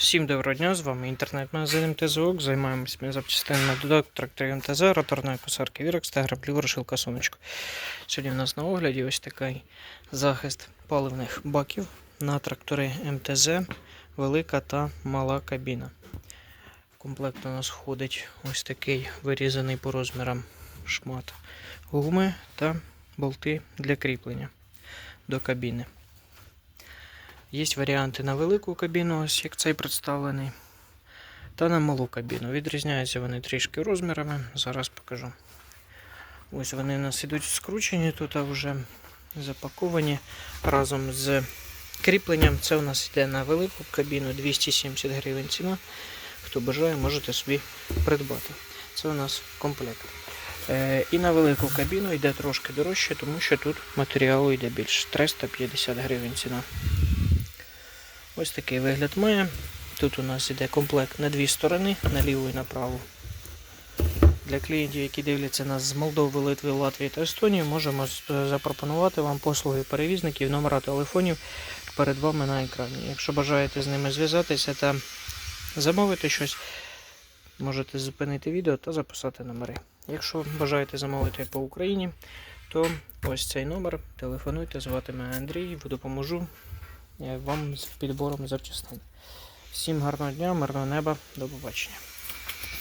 Всім доброго дня, з вами інтернет-магазин МТЗОК. Займаємося ми запчастинами додаток тракторів МТЗ, роторної посадки Вірекс та граблів ворошилка сонечко. Сьогодні в нас на огляді ось такий захист паливних баків на трактори МТЗ, велика та мала кабіна. В комплект у нас входить ось такий вирізаний по розмірам шмат гуми та болти для кріплення до кабіни. Є варіанти на велику кабіну, ось як цей представлений, та на малу кабіну. Відрізняються вони трішки розмірами, зараз покажу. Ось вони у нас ідуть скручені, тут а вже запаковані разом з кріпленням. Це у нас йде на велику кабіну 270 гривень ціна. Хто бажає, можете собі придбати. Це у нас комплект. Е, і на велику кабіну йде трошки дорожче, тому що тут матеріалу йде більше 350 гривень ціна. Ось такий вигляд має. Тут у нас іде комплект на дві сторони, на ліву і на праву. Для клієнтів, які дивляться нас з Молдови, Литви, Латвії та Естонії, можемо запропонувати вам послуги перевізників, номера телефонів перед вами на екрані. Якщо бажаєте з ними зв'язатися та замовити щось, можете зупинити відео та записати номери. Якщо бажаєте замовити по Україні, то ось цей номер. Телефонуйте, звати мене Андрій, допоможу е, вам з підбором запчастин. Всім гарного дня, мирного неба, до побачення.